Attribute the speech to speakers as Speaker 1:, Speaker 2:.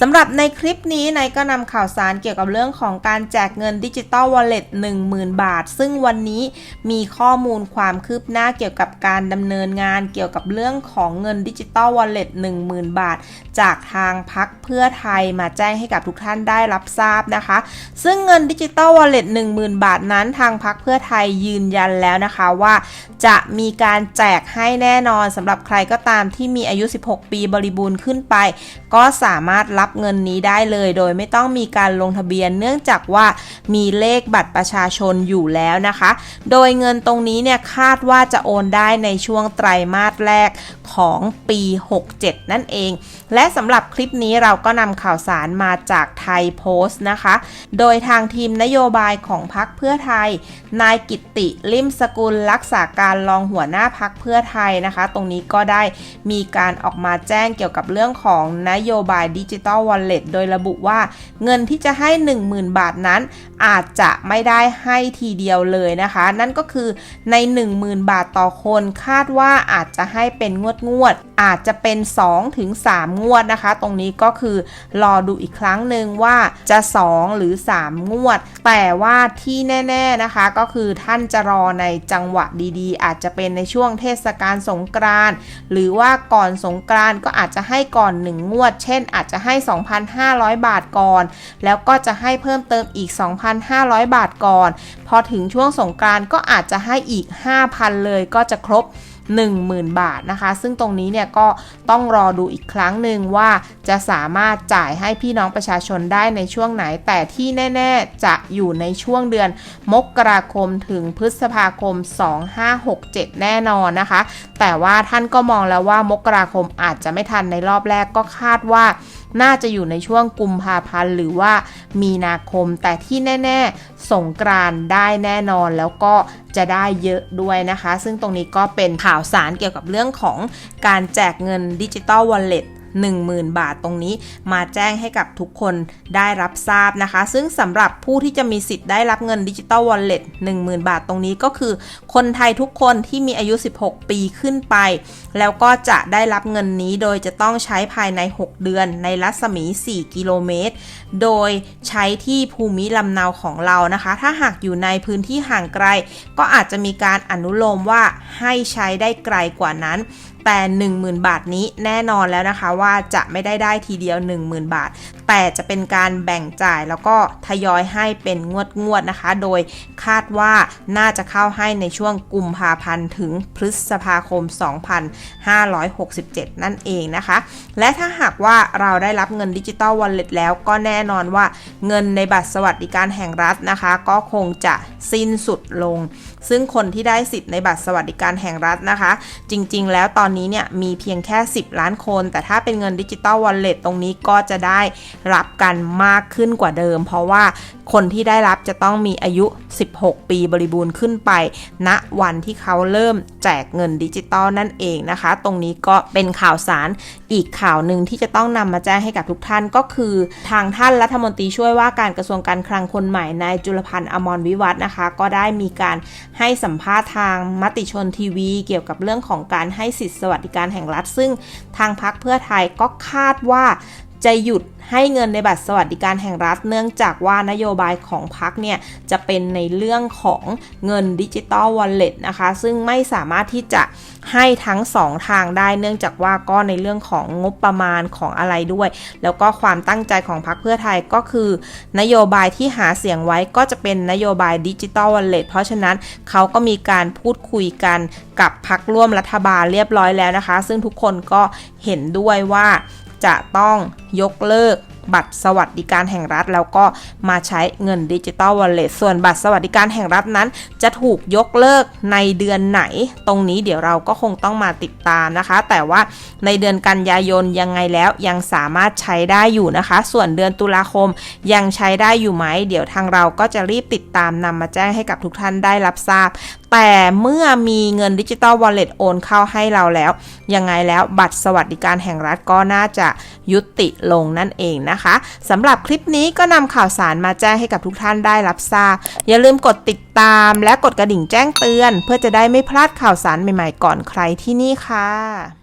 Speaker 1: สำหรับในคลิปนี้นายก็นำข่าวสารเกี่ยวกับเรื่องของการแจกเงินดิจิตอลวอลเล็ต10,000 บาท ซึ่งวันนี้มีข้อมูลความคืบหน้าเกี่ยวกับการดำเนินงานเกี่ยวกับเรื่องของเงินดิจิตอลวอลเล็ต10,000 บาท จากทางพักเพื่อไทยมาแจ้งให้กับทุกท่านได้รับทราบนะคะ ซึ่งเงินดิจิตอลวอลเล็ต10,000 บาทนั้น ทางพักเพื่อไทยยืนยันแล้วนะคะว่า จะมีการแจกให้แน่นอนสำหรับใครก็ตามที่มีอายุ 16 ปีบริบูรณ์ขึ้นไป ก็สามารถรับับเงินนี้ได้เลย โดยไม่ต้องมีการลงทะเบียน เนื่องจากว่ามีเลขบัตรประชาชนอยู่แล้วนะคะ โดยเงินตรงนี้เนี่ยคาดว่าจะโอนได้ในช่วงไตรมาสแรกของปี 67 นั่นเอง และสำหรับคลิปนี้เราก็นำข่าวสารมาจากไทยโพสต์นะคะ โดยทางทีมนโยบายของพักเพื่อไทย นายกิตติลิมสกุลรักษาการรองหัวหน้าพักเพื่อไทยนะคะ ตรงนี้ก็ได้มีการออกมาแจ้งเกี่ยวกับเรื่องของนโยบายดิจิตอลวอลเล็ตโดยระบุว่าเงินที่จะให้ 10,000 บาทนั้น อาจจะไม่ได้ให้ทีเดียวเลยนะคะ นั่นก็คือใน 10,000 บาทต่อคนคาดว่าอาจจะให้เป็นงวดงวด อาจจะเป็น2ถึง3งวดนะคะ ตรงนี้ก็คือรอดูอีกครั้งหนึ่งว่าจะ 2 หรือ 3 งวด แต่ว่าที่แน่ ๆนะคะ ก็คือท่านจะรอในจังหวะดีๆ อาจจะเป็นในช่วงเทศกาลสงกรานต์หรือว่าก่อนสงกรานต์ก็อาจจะให้ก่อน 1 งวด เช่น อาจจะให้2,500 บาทก่อน แล้วก็จะให้เพิ่มเติมอีก 2,500 บาทก่อน พอถึงช่วงสงกรานก็อาจจะให้อีก 5,000 เลยก็จะครบ 10,000 บาทนะคะ ซึ่งตรงนี้เนี่ยก็ต้องรอดูอีกครั้งหนึ่งว่าจะสามารถจ่ายให้พี่น้องประชาชนได้ในช่วงไหน แต่ที่แน่ ๆ จะอยู่ในช่วงเดือนมกราคมถึงพฤษภาคม 2567 แน่นอนนะคะ แต่ว่าท่านก็มองแล้วว่ามกราคมอาจจะไม่ทันในรอบแรกก็คาดว่า น่าจะอยู่ในช่วงกุมภาพันธ์หรือว่ามีนาคม แต่ที่แน่ ๆ สงกรานได้แน่นอนแล้วก็จะได้เยอะด้วยนะคะ ซึ่งตรงนี้ก็เป็นข่าวสารเกี่ยวกับเรื่องของการแจกเงินดิจิตอลวอลเล็ต 10,000 บาทตรงนี้ มาแจ้งให้กับทุกคนได้รับทราบนะคะ ซึ่งสำหรับผู้ที่จะมีสิทธิ์ได้รับเงินดิจิตอลวอลเล็ต10,000 บาทตรงนี้ก็คือ คนไทยทุกคนที่มีอายุ 16 ปีขึ้นไป แล้วก็จะได้รับเงินนี้โดยจะต้องใช้ภายใน 6 เดือนในรัศมี 4 กิโลเมตร โดยใช้ที่ภูมิลำเนาของเรานะคะ ถ้าหากอยู่ในพื้นที่ห่างไกล ก็อาจจะมีการอนุโลมว่าให้ใช้ได้ไกลกว่านั้น แต่ 10,000 บาทนี้แน่นอนแล้วนะคะว่าจะไม่ได้ได้ทีเดียว 10,000 บาท แต่จะเป็นการแบ่งจ่ายแล้วก็ทยอยให้เป็นงวดงวดนะคะ โดยคาดว่าน่าจะเข้าให้ในช่วงกุมภาพันธ์ถึงพฤษภาคม 2567 นั่นเองนะคะ และถ้าหากว่าเราได้รับเงินดิจิตอลวอลเล็ตแล้วก็แน่นอนว่าเงินในบัตรสวัสดิการแห่งรัฐนะคะ ก็คงจะสิ้นสุดลง ซึ่งคนที่ได้สิทธิ์ในบัตรสวัสดิการแห่งรัฐนะคะ จริงๆ แล้วตอนนี้เนี่ยมีเพียงแค่ 10 ล้านคน แต่ถ้าเป็นเงินดิจิตอลวอลเล็ตตรงนี้ก็จะได้รับกันมากขึ้นกว่าเดิม เพราะว่าคนที่ได้รับจะต้องมีอายุ 16 ปีบริบูรณ์ขึ้นไปณวันที่เขาเริ่มแจกเงินดิจิตอลนั่นเองนะคะ ตรงนี้ก็เป็นข่าวสารอีกข่าวหนึ่งที่จะต้องนำมาแจ้งให้กับทุกท่านก็คือ ทางท่านรัฐมนตรีช่วยว่าการกระทรวงการคลังคนใหม่นายจุลพันธ์อมรวิวัฒนะคะ ก็ได้มีการให้สัมภาษณ์ทางมติชนทีวี เกี่ยวกับเรื่องของการให้สิทธิสวัสดิการแห่งรัฐ ซึ่งทางพักเพื่อไทยก็คาดว่า จะหยุดให้เงินในบัตรสวัสดิการแห่งรัฐ เนื่องจากว่านโยบายของพรรคเนี่ยจะเป็นในเรื่องของเงินดิจิตอลวอลเล็ตนะคะ ซึ่งไม่สามารถที่จะให้ทั้ง 2 ทางได้ เนื่องจากว่าก็ในเรื่องของงบประมาณของอะไรด้วย แล้วก็ความตั้งใจของพรรคเพื่อไทยก็คือ นโยบายที่หาเสียงไว้ก็จะเป็นนโยบายดิจิตอลวอลเล็ตเพราะฉะนั้นเขาก็มีการพูดคุยกันกับพรรคร่วมรัฐบาลเรียบร้อยแล้วนะคะ ซึ่งทุกคนก็เห็นด้วยว่า จะต้องยกเลิกบัตรสวัสดิการแห่งรัฐ แล้วก็มาใช้เงินดิจิตอลวอลเล็ตส่วนบัตรสวัสดิการแห่งรัฐนั้น จะถูกยกเลิกในเดือนไหน ตรงนี้เดี๋ยวเราก็คงต้องมาติดตามนะคะ แต่ว่าในเดือนกันยายนยังไงแล้วยังสามารถใช้ได้อยู่นะคะ ส่วนเดือนตุลาคมยังใช้ได้อยู่ไหม เดี๋ยวทางเราก็จะรีบติดตามนำมาแจ้งให้กับทุกท่านได้รับทราบ แต่เมื่อมีเงินดิจิตอลวอลเล็ตโอนเข้าให้เราแล้ว ยังไงแล้วบัตรสวัสดิการแห่งรัฐก็น่าจะยุติลงนั่นเองนะคะสำหรับคลิปนี้ก็นำข่าวสารมาแจ้งให้กับทุกท่านได้รับทราบ อย่าลืมกดติดตามและกดกระดิ่งแจ้งเตือน เพื่อจะได้ไม่พลาดข่าวสารใหม่ๆก่อนใครที่นี่ค่ะ